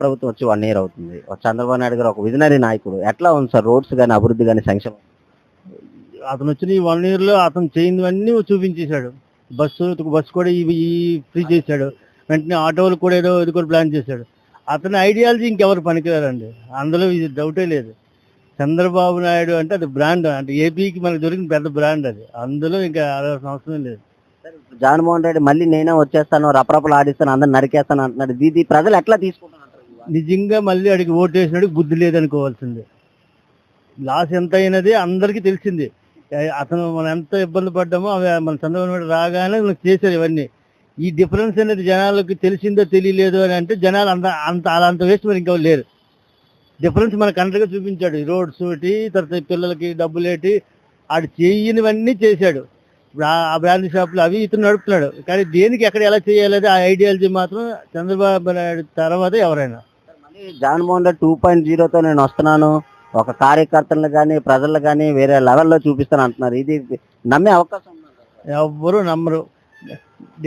ప్రభుత్వం వచ్చి one year అవుతుంది. చంద్రబాబు నాయుడు గారు ఒక విజనరీ నాయకుడు. ఎట్లా ఉంది సార్? రోడ్స్ కానీ అభివృద్ధి కానీ సంక్షేమం? అతను వచ్చిన ఈ వన్ ఇయర్లో అతను చేయనివన్నీ చూపించేశాడు. బస్సు బస్సు కూడా ఈ ఫ్రీ చేశాడు. వెంటనే ఆటోలు కూడా ఏదో ఇది కూడా ప్లాన్ చేశాడు. అతని ఐడియాలజీ ఇంకెవరు పనికిరారండి. అందులో ఇది డౌటే లేదు. చంద్రబాబు నాయుడు అంటే అది బ్రాండ్. అంటే ఏపీకి మనకు దొరికిన పెద్ద బ్రాండ్ అది. అందులో ఇంకా ఆడాల్సిన అవసరం లేదు. జగన్మోహన్ రెడ్డి మళ్ళీ నేనే వచ్చేస్తాను రపరపలు ఆడిస్తాను అందరు నరికేస్తాను అంటున్నాడు. ఇది ప్రజలు ఎట్లా తీసుకుంటున్నారు? నిజంగా మళ్ళీ అడిగి ఓటు వేసినాడు బుద్ధి లేదనుకోవాల్సిందే. లాస్ ఎంత అయినది అందరికీ తెలిసింది. అతను మనం ఎంత ఇబ్బంది పడ్డామో అవి మన చంద్రబాబు నాయుడు రాగానే మనకు చేశారు ఇవన్నీ. ఈ డిఫరెన్స్ అనేది జనాలకు తెలిసిందో తెలియలేదు అని అంటే జనాలు అంత అంత అలా అంత వేస్ట్ మరి ఇంకా లేరు. డిఫరెన్స్ మన కంట్రీగా చూపించాడు. రోడ్స్ ఒకటి తర్వాత పిల్లలకి డబ్బులు ఏటి ఆడు చేయనివన్నీ చేశాడు. ఇప్పుడు ఆ- బ్రాండ్ షాపులు అవి ఇతను నడుపుతున్నాడు. కానీ దేనికి ఎక్కడ ఎలా చేయాలి ఆ ఐడియాలజీ మాత్రం చంద్రబాబు నాయుడు తర్వాత ఎవరైనా. జగన్మోహన్ రెడ్డి టూ పాయింట్ జీరోతో నేను వస్తున్నాను. ఒక కార్యకర్తలను కానీ ప్రజలు కానీ వేరే లెవెల్లో చూపిస్తాను అంటున్నారు. ఇది నమ్మే అవకాశం ఉందా? ఎవ్వరు నమ్మరు.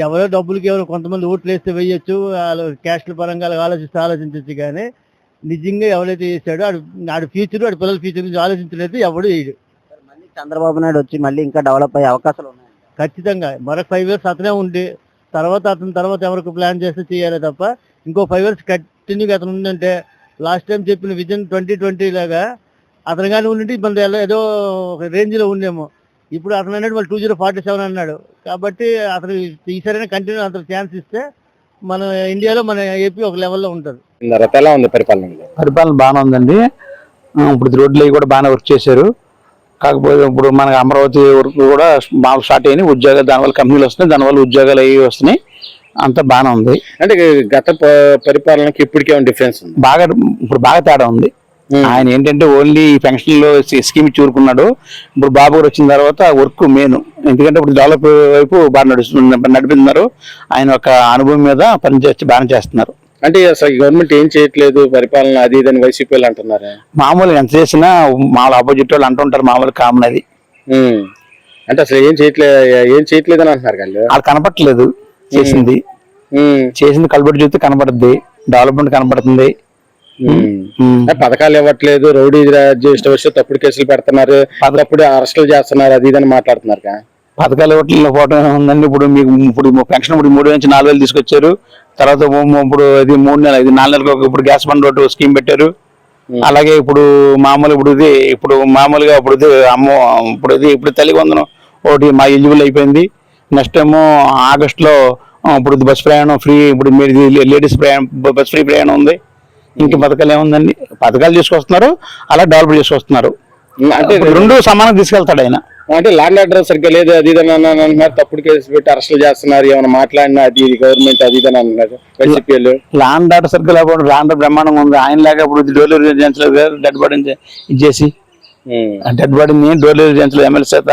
ఎవరో డబ్బులకి ఎవరు కొంతమంది ఓట్లు వేస్తే వేయొచ్చు. వాళ్ళు క్యాస్ట్ల పరంగా ఆలోచిస్తే ఆలోచించవచ్చు కానీ నిజంగా ఎవరైతే చేశాడో ఆడు ఆడు ఫ్యూచర్ ఆడు పిల్లల ఫ్యూచర్ గురించి ఆలోచించలేదు ఎవడు వేయడు. మళ్ళీ చంద్రబాబు నాయుడు వచ్చి మళ్ళీ ఇంకా డెవలప్ అయ్యే అవకాశాలు ఉన్నాయి? ఖచ్చితంగా. మరొక ఫైవ్ ఇయర్స్ అతనే ఉండి తర్వాత అతని తర్వాత ఎవరికి ప్లాన్ చేస్తే చేయాలి తప్ప ఇంకో ఫైవ్ ఇయర్స్ కంటిన్యూగా అతను ఉందంటే లాస్ట్ టైం చెప్పిన విజన్ ట్వంటీ ట్వంటీ లాగా అతను కానీ ఉండి మన ఏదో ఒక రేంజ్లో ఉండేమో. ఇప్పుడు అతను అన్నాడు మళ్ళీ టూ జీరో ఫార్టీ సెవెన్ అన్నాడు. కాబట్టి అతను ఈసారైనా కంటిన్యూ అతను ఛాన్స్ ఇస్తే మన ఇండియాలో మన ఏపీ ఒక లెవెల్లో ఉంటుంది. తర్వాత ఎలా ఉంది పరిపాలన? పరిపాలన బాగానే ఉందండి. ఇప్పుడు రోడ్లు అవి కూడా బాగానే వర్క్ చేశారు. కాకపోతే ఇప్పుడు మనకి అమరావతి వర్క్ కూడా బాగా స్టార్ట్ అయినాయి. ఉద్యోగాలు దానివల్ల కంపెనీలు వస్తున్నాయి. దానివల్ల ఉద్యోగాలు అవి వస్తున్నాయి. అంతా బాగానే ఉంది. అంటే గత పరిపాలనకి ఇప్పటికే డిఫరెన్స్ ఉంది? బాగా ఇప్పుడు బాగా తేడా ఉంది. ఆయన ఏంటంటే ఓన్లీ పెన్షన్లో స్కీమ్ చూరుకున్నాడు ఇప్పుడు బాబు గారు వచ్చిన తర్వాత వర్క్ మెయిన్. ఎందుకంటే ఇప్పుడు డెవలప్ వైపు బాగా నడుస్తుంది నడిపిస్తున్నారు. ఆయన ఒక అనుభవం మీద పని చేసి బాగా చేస్తున్నారు. అంటే అసలు గవర్నమెంట్ ఏం చేయట్లేదు? పరిపాలన అది ఇదని వైసీపీ వాళ్ళు అంటున్నారు? మామూలుగా ఎంత చేసినా మామూలు ఆపోజిట్ వాళ్ళు అంటుంటారు మామూలు కామన్ అది. అంటే అసలు ఏం చేయట్లేదు ఏం చేయట్లేదు అని అంటున్నారు వాళ్ళు వాళ్ళు కనపట్లేదు చేసింది. చేసింది కలబడి చూస్తే కనపడుద్ది డెవలప్మెంట్. అంటే పథకాలు ఇవ్వట్లేదు. రౌడీ ఇష్టం వచ్చి తప్పుడు కేసులు పెడుతున్నారు. తప్పుడు అరెస్టులు చేస్తున్నారు. అది ఇదని మాట్లాడుతున్నారు? పథకాలు ఇవ్వట్లేదు. పోవటం ఉందండి. ఇప్పుడు మీకు ఇప్పుడు పెన్షన్ ఇప్పుడు మూడు నుంచి నాలుగు వేలు తీసుకొచ్చారు. తర్వాత ఇప్పుడు ఇది మూడు నెలలు ఇది నాలుగు నెలలకు ఇప్పుడు గ్యాస్ బండ్ ఒకటి స్కీమ్ పెట్టారు. అలాగే ఇప్పుడు మామూలు ఇప్పుడు ఇది ఇప్పుడు మామూలుగా ఇప్పుడు ఇది అమ్మో ఇప్పుడు ఇది ఇప్పుడు తల్లి వందనం. ఒకటి మా ఎలిజిబుల్ అయిపోయింది. నెక్స్ట్ ఏమో ఆగస్ట్లో ఆ, ఇప్పుడు బస్ ప్రయాణం ఫ్రీ ఇప్పుడు మీరు లేడీస్ ప్రయాణం బస్ ఫ్రీ ప్రయాణం ఉంది. ఇంక పథకాలు ఏముందండి? పథకాలు తీసుకొస్తున్నారు అలా డెవలప్ చేసుకొస్తున్నారు. అంటే రెండు సమానం తీసుకెళ్తాడు ఆయన. అంటే ల్యాండ్ ఆర్డర్ సరిగ్గా లేదు అది ఇదని అంటున్నారు తప్పుడు కేసు పెట్టి అరెస్టులు చేస్తున్నారు ఏమైనా మాట్లాడినా అది ఇది గవర్నమెంట్ అది ఇదని అంటున్నారు వైసీపీ వాళ్ళు ల్యాండ్ ఆర్డర్ సర్కిల్ లేకపోతే ల్యాండ్ బ్రహ్మాండంగా ఉంది. ఆయన లేక ఇప్పుడు డోర్ ఏజెన్సీ డెడ్ బాడీ ఇచ్చేసి. డెడ్ బాడీని డోర్ ఏజెన్సీ ఎమ్మెల్సీ చేత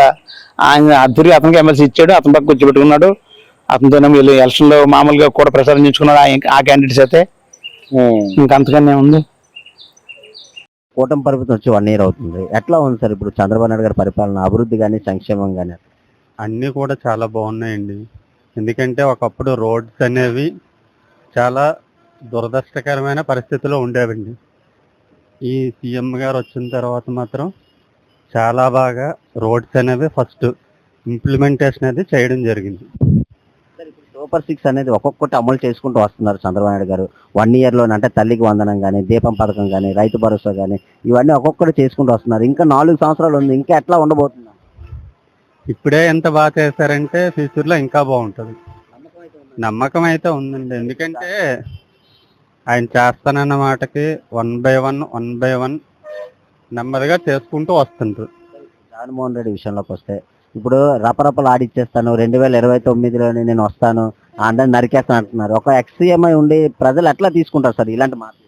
ఆయన అద్దరి అతనికి ఎమ్మెల్సీ ఇచ్చాడు అతని పక్క కూర్చోబెట్టుకున్నాడు. అతనితో వీళ్ళు ఎలక్షన్లో మామూలుగా కూడా ప్రచారం చేసుకున్నాడు ఆ- ఆ క్యాండిడేట్స్ అయితే. ఇంకా అంతకన్నా ఉంది కూటమి ప్రభుత్వం వచ్చి వన్ ఇయర్ అవుతుంది. ఎట్లా ఉంది సార్ ఇప్పుడు చంద్రబాబు నాయుడు గారి పరిపాలన? అభివృద్ధి కానీ సంక్షేమం కానీ అన్నీ కూడా చాలా బాగున్నాయండి. ఎందుకంటే ఒకప్పుడు రోడ్స్ అనేవి చాలా దురదృష్టకరమైన పరిస్థితిలో ఉండేవండి. ఈ సీఎం గారు వచ్చిన తర్వాత మాత్రం చాలా బాగా రోడ్స్ అనేవి ఫస్ట్ ఇంప్లిమెంటేషన్ అనేది చేయడం జరిగింది. సూపర్ సిక్స్ అనేది ఒక్కొక్కటి అమలు చేసుకుంటూ వస్తున్నారు చంద్రబాబు నాయుడు గారు. వన్ ఇయర్లో అంటే తల్లికి వందనం కానీ దీపం పథకం కానీ రైతు భరోసా కానీ ఇవన్నీ ఒక్కొక్కటి చేసుకుంటూ వస్తున్నారు. ఇంకా నాలుగు సంవత్సరాలు ఉంది. ఇంకా ఎట్లా ఉండబోతుంది? ఇప్పుడే ఎంత బాగా చేశారంటే ఫ్యూచర్లో ఇంకా బాగుంటుంది. నమ్మకం అయితే ఉందండి. ఎందుకంటే ఆయన చేస్తానన్న మాటకి one by one one by one నెమ్మదిగా చేసుకుంటూ వస్తుంటారు జగన్మోహన్ రెడ్డి విషయంలోకి వస్తే ఇప్పుడు రపరపలు ఆడిచ్చేస్తాను. రెండు వేల ఇరవై తొమ్మిదిలోనే నేను వస్తాను. అందరిని నరికేస్తాను అంటున్నారు. ఒక ఎక్స్సీఎంఐ ఉండి ప్రజలు ఎట్లా తీసుకుంటారు సార్ ఇలాంటి మాటలు?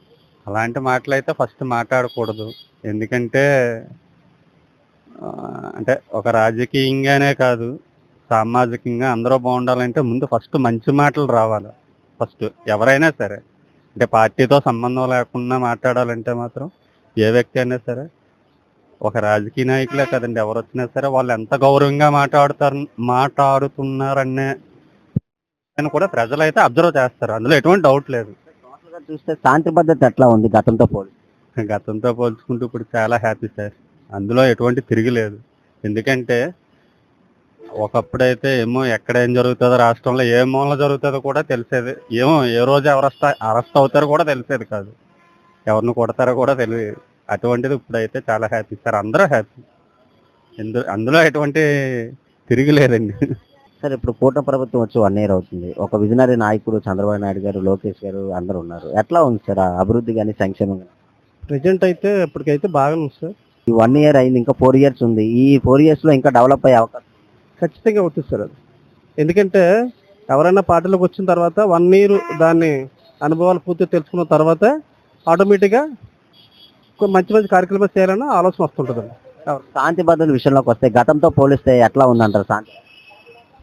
అలాంటి మాటలు అయితే ఫస్ట్ మాట్లాడకూడదు. ఎందుకంటే ఆ, అంటే ఒక రాజకీయంగానే కాదు సామాజికంగా అందరూ బాగుండాలంటే ముందు ఫస్ట్ మంచి మాటలు రావాలి. ఫస్ట్ ఎవరైనా సరే. అంటే పార్టీతో సంబంధం లేకుండా మాట్లాడాలంటే మాత్రం ఏ వ్యక్తి అయినా సరే ఒక రాజకీయ నాయకులే కదండి. ఎవరు వచ్చినా సరే వాళ్ళు ఎంత గౌరవంగా మాట్లాడుతారు మాట్లాడుతున్నారనే దాన్ని కూడా ప్రజలైతే అబ్జర్వ్ చేస్తారు. అందులో ఎటువంటి డౌట్ లేదు. చూస్తే శాంతి భద్రత ఎట్లా ఉంది గతంతో పోలి గతంతో పోల్చుకుంటూ ఇప్పుడు చాలా హ్యాపీ సార్. అందులో ఎటువంటి తిరిగిలేదు ఎందుకంటే ఒకప్పుడైతే ఏమో ఎక్కడ ఏం జరుగుతుందో రాష్ట్రంలో ఏ మూల జరుగుతుందో కూడా తెలిసేది. ఏమో ఏ రోజు ఎవరు అరెస్ట్ అవుతారో కూడా తెలిసేది కాదు. ఎవరిని కొడతారో కూడా తెలియదు. అటువంటిది ఇప్పుడైతే చాలా హ్యాపీ సార్ అందరూ హ్యాపీ ఎందు అందులో ఎటువంటి తిరిగిలేదండి సార్ ఇప్పుడు కూటమి ప్రభుత్వం వచ్చి వన్ ఇయర్ అవుతుంది. ఒక విజనరీ నాయకుడు చంద్రబాబు నాయుడు గారు లోకేష్ గారు అందరూ ఉన్నారు. ఎట్లా ఉంది సార్ ఆ అభివృద్ధి కానీ సంక్షేమం కానీ ప్రజెంట్ అయితే ఇప్పటికైతే బాగానే ఉంది సార్. ఈ వన్ ఇయర్ అయింది ఇంకా ఫోర్ ఇయర్స్ ఉంది. ఈ ఫోర్ ఇయర్స్లో ఇంకా డెవలప్ అయ్యే అవకాశం? ఖచ్చితంగా అవుతుంది సార్ అది. ఎందుకంటే ఎవరైనా పార్టీలోకి వచ్చిన తర్వాత వన్ ఇయర్ దాన్ని అనుభవాలు పూర్తిగా తెలుసుకున్న తర్వాత ఆటోమేటిక్గా మంచి మంచి కార్యక్రమాలు చేయాలన్న ఆలోచన వస్తుంటుందండి. శాంతి భద్రత విషయంలోకి వస్తే గతంతో పోలిస్తే ఎట్లా ఉందంటారు శాంతి?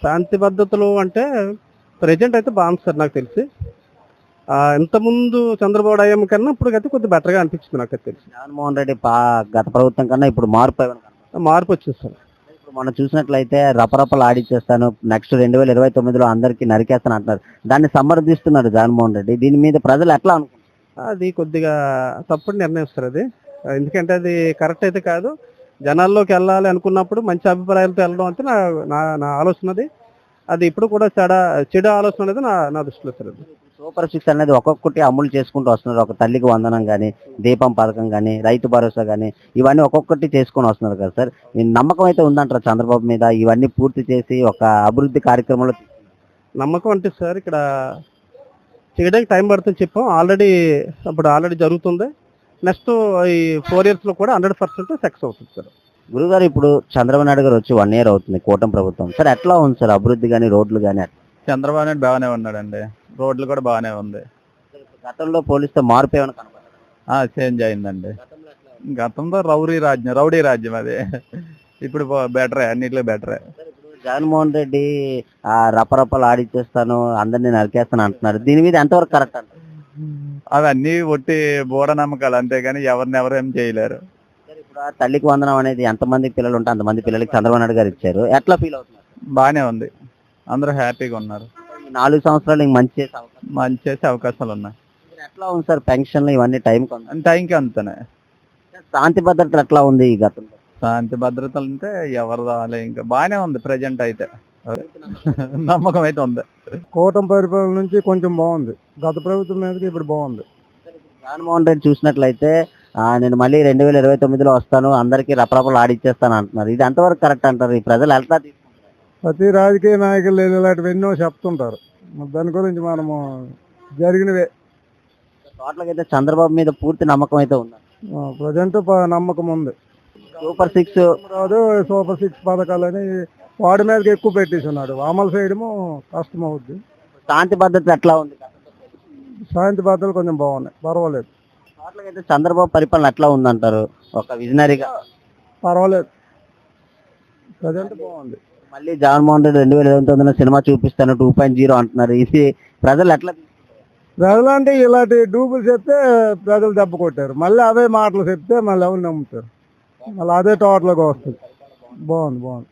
శాంతి పద్ధతులు అంటే ప్రజెంట్ అయితే బాగుంది సార్ నాకు తెలిసి. ఇంతకుముందు చంద్రబాబు అయ్యమ్మ కన్నా ఇప్పటికైతే కొద్దిగా బెటర్గా అనిపించింది నాకు తెలిసి. జగన్మోహన్ రెడ్డి గత ప్రభుత్వం కన్నా ఇప్పుడు మార్పు? మార్పు వచ్చింది సార్. ఇప్పుడు మనం చూసినట్లయితే రపరపలు ఆడిచ్చేస్తాను నెక్స్ట్ రెండు వేల ఇరవై తొమ్మిదిలో అందరికి నరికేస్తాను అంటున్నారు. దాన్ని సమర్థిస్తున్నారు జగన్మోహన్ రెడ్డి. దీని మీద ప్రజలు ఎట్లా అది కొద్దిగా తప్పుడు నిర్ణయం సార్ అది ఎందుకంటే అది కరెక్ట్ అయితే కాదు. జనాల్లోకి వెళ్ళాలి అనుకున్నప్పుడు మంచి అభిప్రాయాలతో వెళ్ళడం అంటే నా నా నా ఆలోచన అది. అది ఇప్పుడు కూడా చెడ చెడు ఆలోచన అనేది నా నా దృష్టిలో సార్ అది. సూపర్ సిక్స్ అనేది ఒక్కొక్కటి అమలు చేసుకుంటూ వస్తున్నారు. ఒక తల్లికి వందనం కానీ దీపం పథకం కానీ రైతు భరోసా కానీ ఇవన్నీ ఒక్కొక్కటి చేసుకొని వస్తున్నారు కదా సార్. నమ్మకం అయితే ఉందంటారు చంద్రబాబు మీద? ఇవన్నీ పూర్తి చేసి ఒక అభివృద్ధి కార్యక్రమంలో నమ్మకం అంటే సార్ ఇక్కడ చేయడానికి టైం పడుతుంది చెప్పాం. ఆల్రెడీ ఇప్పుడు ఆల్రెడీ జరుగుతుంది. నెక్స్ట్ ఈ ఫోర్ ఇయర్స్లో కూడా హండ్రెడ్ పర్సెంట్ సక్సెస్ అవుతుంది సార్. గురుగారు ఇప్పుడు చంద్రబాబు నాయుడు గారు వచ్చి వన్ ఇయర్ అవుతుంది కూటమి ప్రభుత్వం. సార్ ఎట్లా ఉంది సార్ అభివృద్ధి కానీ రోడ్లు కానీ చంద్రబాబు నాయుడు బాగానే ఉన్నాడండి. రోడ్లు కూడా బాగానే ఉంది. గతంలో పోలిస్తే మార్పు ఏమైనా చేంజ్ అయిందండి. గతంలో రౌడీ రాజ్యం రౌడీ రాజ్యం అది. ఇప్పుడు బెటరే అన్నిట్లో బెటరే. జగన్మోహన్ రెడ్డి ఆ రపరపలు ఆడిచ్చేస్తాను అందరినీ నరికేస్తాను అంటున్నారు. దీని మీద ఎంతవరకు కరెక్ట్ అంటారు? అవన్నీ ఒట్టి బూడ నమ్మకాలు అంతేగాని ఎవరిని ఎవరు ఏం చేయలేరు. ఇప్పుడు ఆ తల్లికి వందనం అనేది ఎంతమంది పిల్లలు ఉంటే అంతమంది పిల్లలకి చంద్రబాబు నాయుడు గారు ఇచ్చారు. ఎట్లా ఫీల్ అవుతున్నారు? బాగానే ఉంది. అందరూ హ్యాపీగా ఉన్నారు. ఈ నాలుగు సంవత్సరాలు ఇంక మంచి చేసే అవకాశం మంచి చేసే అవకాశాలు ఉన్నాయి. ఎట్లా ఉంది సార్ పెన్షన్లు ఇవన్నీ టైం టైంకి అంతనే. శాంతి భద్రత ఎట్లా ఉంది ఈ గతంలో? శాంతి భద్రతలు అంటే ఎవరు రాలే ఇంకా. బాగానే ఉంది ప్రజెంట్ అయితే. నమ్మకం అయితే ఉంది. కూటమి పరిపాలన నుంచి కొంచెం బాగుంది. గత ప్రభుత్వం మీదకి ఇప్పుడు బాగుంది. జగన్మోహన్ రెడ్డి చూసినట్లయితే నేను మళ్ళీ రెండు వేల ఇరవై తొమ్మిదిలో వస్తాను అందరికీ రపరపలు ఆడిచ్చేస్తాను అంటున్నారు. ఇది ఎంతవరకు కరెక్ట్ అంటారు? ఈ ప్రజలు తీసుకుంటారు? ప్రతి రాజకీయ నాయకులు ఇలాంటివి ఎన్నో చెప్తుంటారు. దాని గురించి మనము జరిగినవే. టోటల్గా అయితే చంద్రబాబు మీద పూర్తి నమ్మకం అయితే ఉంది? ప్రజెంట్ నమ్మకం ఉంది. Super six. రాదు సూపర్ సిక్స్ పథకాలని వాడి మీదకి ఎక్కువ పెట్టేస్తున్నాడు అమలు చేయడము కష్టం అవుద్ది. శాంతి భద్రత ఎట్లా ఉంది? శాంతి భద్రతలు కొంచెం బాగున్నాయి. పర్వాలేదు. అయితే చంద్రబాబు పరిపాలన ఎట్లా ఉందంటారు? ఒక విజనరీగా. పర్వాలేదు. ప్రజెంట్ బాగుంది. మళ్ళీ జగన్మోహన్ రెడ్డి రెండు వేల ఇరవై తొమ్మిదిలో సినిమా చూపిస్తాను టూ పాయింట్ జీరో అంటున్నారు. ఇది ప్రజలు ఎట్లా ప్రజలు అంటే ఇలాంటి డూబులు చెప్తే ప్రజలు దెబ్బ కొట్టారు. మళ్ళీ అవే మాటలు చెప్తే మళ్ళీ ఎవరు నమ్ముతారు? మళ్ళీ అదే టోటల్గా వస్తుంది. బాగుంది బాగుంది.